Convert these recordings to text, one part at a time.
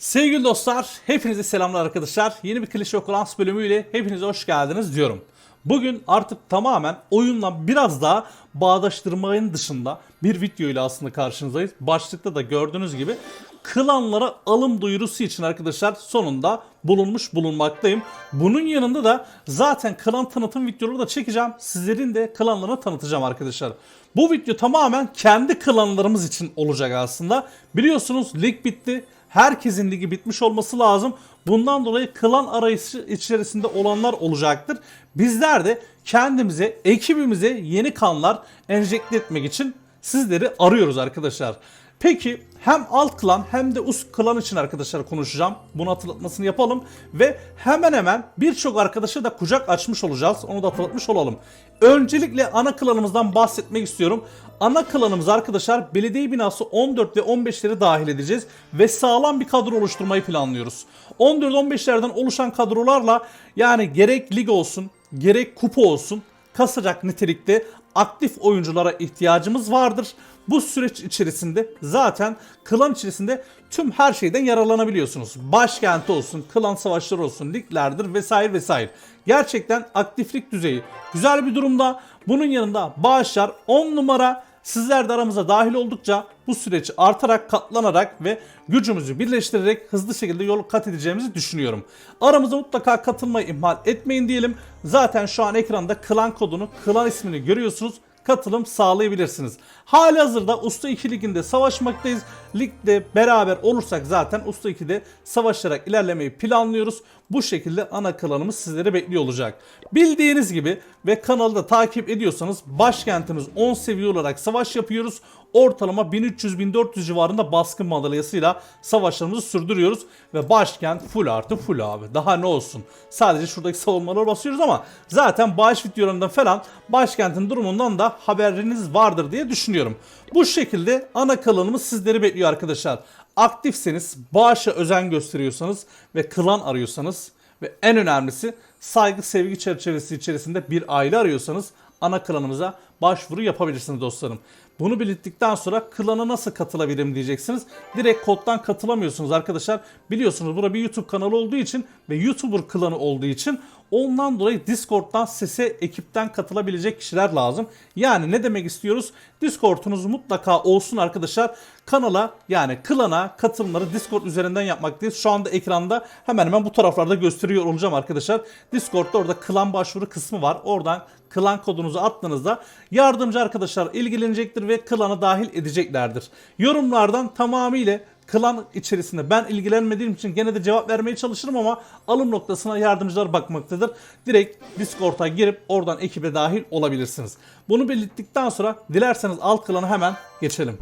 Sevgili dostlar, hepinize selamlar arkadaşlar. Yeni bir Klişe Okulans bölümüyle hepinize hoş geldiniz diyorum. Bugün artık tamamen oyunla biraz daha bağdaştırmanın dışında bir video ile aslında karşınızdayız. Başlıkta da gördüğünüz gibi klanlara alım duyurusu için arkadaşlar sonunda bulunmuş bulunmaktayım. Bunun yanında da zaten klan tanıtım videoları da çekeceğim. Sizlerin de klanlarını tanıtacağım arkadaşlar. Bu video tamamen kendi klanlarımız için olacak aslında. Biliyorsunuz lig bitti. Herkesin ligi bitmiş olması lazım. Bundan dolayı klan arayışı içerisinde olanlar olacaktır. Bizler de kendimize, ekibimize yeni kanlar enjekte etmek için sizleri arıyoruz arkadaşlar. Peki hem alt klan hem de üst klan için arkadaşlar konuşacağım. Bunu hatırlatmasını yapalım. Ve hemen hemen birçok arkadaşa da kucak açmış olacağız. Onu da hatırlatmış olalım. Öncelikle ana klanımızdan bahsetmek istiyorum. Ana klanımız arkadaşlar belediye binası 14 ve 15'leri dahil edeceğiz. Ve sağlam bir kadro oluşturmayı planlıyoruz. 14-15'lerden oluşan kadrolarla yani gerek lig olsun gerek kupa olsun kasacak nitelikte aktif oyunculara ihtiyacımız vardır. Bu süreç içerisinde zaten klan içerisinde tüm her şeyden yararlanabiliyorsunuz. Başkenti olsun, klan savaşları olsun, liglerdir vesaire vesaire. Gerçekten aktiflik düzeyi güzel bir durumda. Bunun yanında bağışlar 10 numara Sizler de aramıza dahil oldukça bu süreç artarak, katlanarak ve gücümüzü birleştirerek hızlı şekilde yol kat edeceğimizi düşünüyorum. Aramıza mutlaka katılmayı ihmal etmeyin diyelim. Zaten şu an ekranda klan kodunu, klan ismini görüyorsunuz katılım sağlayabilirsiniz. Hali hazırda Usta 2 liginde savaşmaktayız. Ligde beraber olursak zaten Usta 2'de savaşarak ilerlemeyi planlıyoruz. Bu şekilde ana klanımız sizleri bekliyor olacak. Bildiğiniz gibi ve kanalı da takip ediyorsanız başkentimiz 10 seviye olarak savaş yapıyoruz. Ortalama 1300-1400 civarında baskın madalyasıyla savaşlarımızı sürdürüyoruz. Ve başkent full artı full abi. Daha ne olsun. Sadece şuradaki savunmaları basıyoruz ama zaten bağış videolarından falan başkentin durumundan da haberiniz vardır diye düşünüyorum. Bu şekilde ana klanımız sizleri bekliyor arkadaşlar. Aktifseniz, bağışa özen gösteriyorsanız ve klan arıyorsanız ve en önemlisi saygı sevgi çerçevesi içerisinde bir aile arıyorsanız ana klanımıza başvuru yapabilirsiniz dostlarım. Bunu belirttikten sonra klana nasıl katılabilirim diyeceksiniz. Direkt koddan katılamıyorsunuz arkadaşlar. Biliyorsunuz burada bir YouTube kanalı olduğu için ve YouTuber klanı olduğu için ondan dolayı Discord'dan sese ekipten katılabilecek kişiler lazım. Yani ne demek istiyoruz? Discord'unuz mutlaka olsun arkadaşlar. Kanala yani klana katılımları Discord üzerinden yapmaktayız. Şu anda ekranda hemen hemen bu taraflarda gösteriyor olacağım arkadaşlar. Discord'da orada klan başvuru kısmı var. Oradan klan kodunuzu attığınızda yardımcı arkadaşlar ilgilenecektir ve klana dahil edeceklerdir. Yorumlardan tamamıyla klan içerisinde ben ilgilenmediğim için gene de cevap vermeye çalışırım ama alım noktasına yardımcılar bakmaktadır. Direkt Discord'a girip oradan ekibe dahil olabilirsiniz. Bunu belirttikten sonra dilerseniz alt klana hemen geçelim.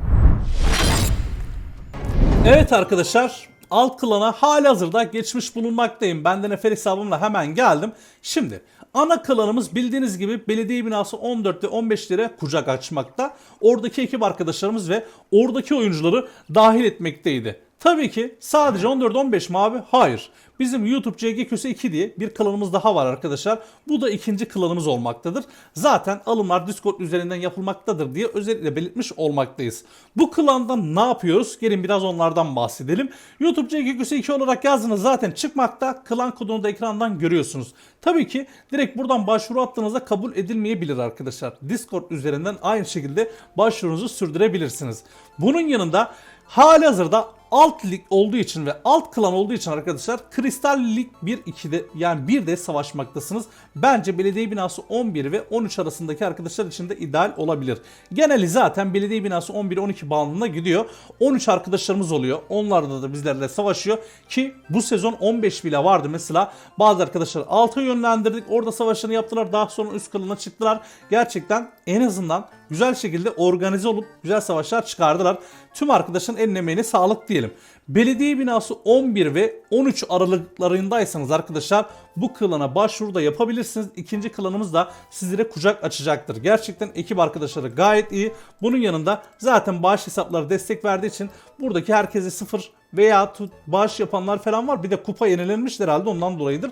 Evet arkadaşlar alt klana hali hazırda geçmiş bulunmaktayım. Ben de nefer hesabımla hemen geldim. Şimdi ana klanımız bildiğiniz gibi belediye binası 14 ve 15 lira kucak açmakta. Oradaki ekip arkadaşlarımız ve oradaki oyuncuları dahil etmekteydi. Tabii ki sadece 14-15 mi abi? Hayır. Bizim YouTube CG Köse 2 diye bir klanımız daha var arkadaşlar. Bu da ikinci klanımız olmaktadır. Zaten alımlar Discord üzerinden yapılmaktadır diye özellikle belirtmiş olmaktayız. Bu klandan ne yapıyoruz? Gelin biraz onlardan bahsedelim. YouTube CG Köse 2 olarak yazdığınız zaten çıkmakta. Klan kodunu da ekrandan görüyorsunuz. Tabii ki direkt buradan başvuru attığınızda kabul edilmeyebilir arkadaşlar. Discord üzerinden aynı şekilde başvurunuzu sürdürebilirsiniz. Bunun yanında hali hazırda alt lig olduğu için ve alt klan olduğu için arkadaşlar Kristal Lig 1-2'de yani bir de savaşmaktasınız. Bence belediye binası 11 ve 13 arasındaki arkadaşlar için de ideal olabilir. Geneli zaten belediye binası 11-12 bandına gidiyor. 13 arkadaşlarımız oluyor. Onlarla da bizlerle savaşıyor ki bu sezon 15 bile vardı mesela. Bazı arkadaşlar alta yönlendirdik. Orada savaşlarını yaptılar. Daha sonra üst klana çıktılar. Gerçekten en azından güzel şekilde organize olup güzel savaşlar çıkardılar. Tüm arkadaşın eline sağlık diyelim. Belediye binası 11 ve 13 aralıklarındaysanız arkadaşlar bu klana başvuru da yapabilirsiniz. İkinci klanımız da sizlere kucak açacaktır. Gerçekten ekip arkadaşları gayet iyi. Bunun yanında zaten bağış hesapları destek verdiği için buradaki herkese sıfır veya bağış yapanlar falan var. Bir de kupa yenilenmiş herhalde ondan dolayıdır.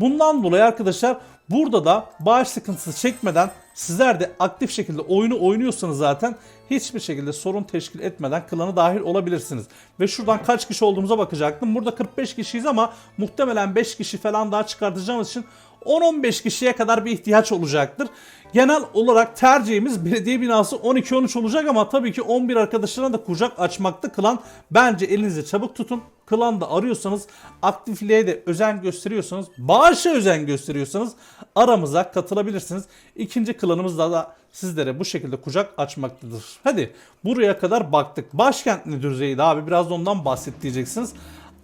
Bundan dolayı arkadaşlar burada da bağış sıkıntısı çekmeden Sizler de aktif şekilde oyunu oynuyorsanız zaten hiçbir şekilde sorun teşkil etmeden klana dahil olabilirsiniz. Ve şuradan kaç kişi olduğumuza bakacaktım. Burada 45 kişiyiz ama muhtemelen 5 kişi falan daha çıkartacağımız için 10-15 kişiye kadar bir ihtiyaç olacaktır. Genel olarak tercihimiz belediye binası 12-13 olacak ama tabii ki 11 arkadaşlarına da kucak açmakta kılan bence elinizi çabuk tutun. Klanda arıyorsanız, aktifliğe de özen gösteriyorsanız, bağışa özen gösteriyorsanız aramıza katılabilirsiniz. İkinci klanımızda da sizlere bu şekilde kucak açmaktadır. Hadi buraya kadar baktık. Başkent ne düzeydi abi? Biraz da ondan bahset diyeceksiniz.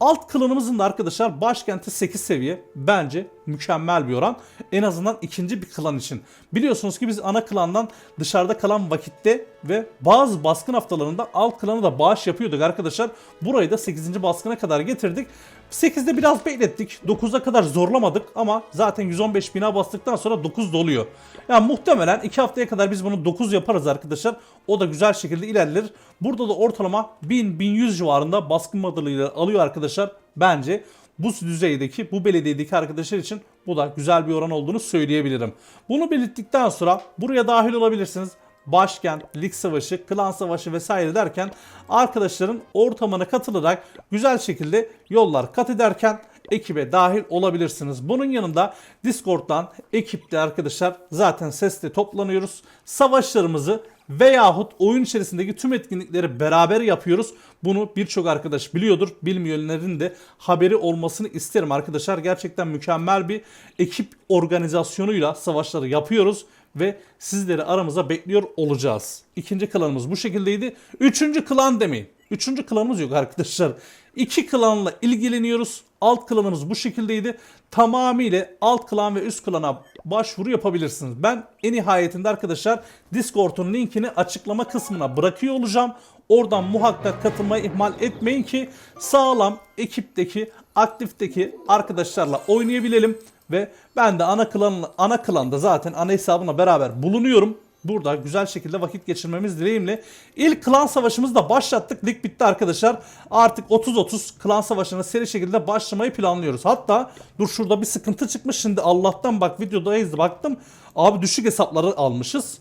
Alt klanımızın da arkadaşlar başkenti 8 seviye bence mükemmel bir oran. En azından ikinci bir klan için. Biliyorsunuz ki biz ana klandan dışarıda kalan vakitte ve bazı baskın haftalarında alt klana da bağış yapıyorduk arkadaşlar. Burayı da 8. baskına kadar getirdik. 8'de biraz beklettik. 9'a kadar zorlamadık ama zaten 115 bina bastıktan sonra 9 doluyor. Yani muhtemelen 2 haftaya kadar biz bunu 9 yaparız arkadaşlar. O da güzel şekilde ilerler. Burada da ortalama 1000-1100 civarında baskın madalıyla alıyor arkadaşlar. Bence bu düzeydeki, bu belediyedeki arkadaşlar için bu da güzel bir oran olduğunu söyleyebilirim. Bunu belirttikten sonra buraya dahil olabilirsiniz başkent, lig savaşı, klan savaşı vesaire derken arkadaşların ortamına katılarak güzel şekilde yollar kat ederken ekibe dahil olabilirsiniz. Bunun yanında Discord'dan ekipte arkadaşlar zaten sesle toplanıyoruz. Savaşlarımızı veyahut oyun içerisindeki tüm etkinlikleri beraber yapıyoruz. Bunu birçok arkadaş biliyordur. Bilmeyenlerin de haberi olmasını isterim arkadaşlar. Gerçekten mükemmel bir ekip organizasyonuyla savaşları yapıyoruz ve sizleri aramıza bekliyor olacağız. İkinci klanımız bu şekildeydi. Üçüncü klan demeyin. Üçüncü klanımız yok arkadaşlar. İki klanla ilgileniyoruz. Alt klanımız bu şekildeydi. Tamamıyla alt klan ve üst klana başvuru yapabilirsiniz. Ben en nihayetinde arkadaşlar Discord'un linkini açıklama kısmına bırakıyor olacağım. Oradan muhakkak katılmayı ihmal etmeyin ki sağlam ekipteki, aktifteki arkadaşlarla oynayabilelim. Ve ben de ana klan ana klanda zaten ana hesabına beraber bulunuyorum. Burada güzel şekilde vakit geçirmemiz dileğimle. İlk klan savaşımızı da başlattık. Lig bitti arkadaşlar. Artık 30-30 klan savaşına seri şekilde başlamayı planlıyoruz. Hatta dur şurada bir sıkıntı çıkmış. Şimdi Allah'tan bak videodayız baktım. Abi düşük hesapları almışız.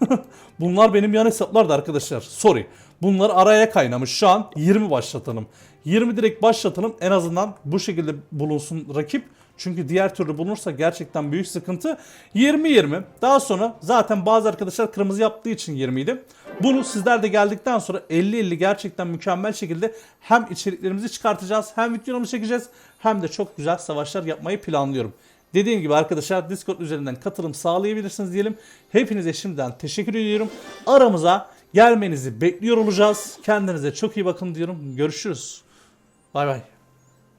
Bunlar benim yan hesaplardı arkadaşlar. Sorry. Bunlar araya kaynamış. Şu an 20 başlatalım. 20 direkt başlatalım. En azından bu şekilde bulunsun rakip. Çünkü diğer türlü bulunursa gerçekten büyük sıkıntı. 20-20. Daha sonra zaten bazı arkadaşlar kırmızı yaptığı için 20 idi. Bunu sizler de geldikten sonra 50-50 gerçekten mükemmel şekilde hem içeriklerimizi çıkartacağız hem videolarımızı çekeceğiz hem de çok güzel savaşlar yapmayı planlıyorum. Dediğim gibi arkadaşlar Discord üzerinden katılım sağlayabilirsiniz diyelim. Hepinize şimdiden teşekkür ediyorum. Aramıza gelmenizi bekliyor olacağız. Kendinize çok iyi bakın diyorum. Görüşürüz. Bay bay.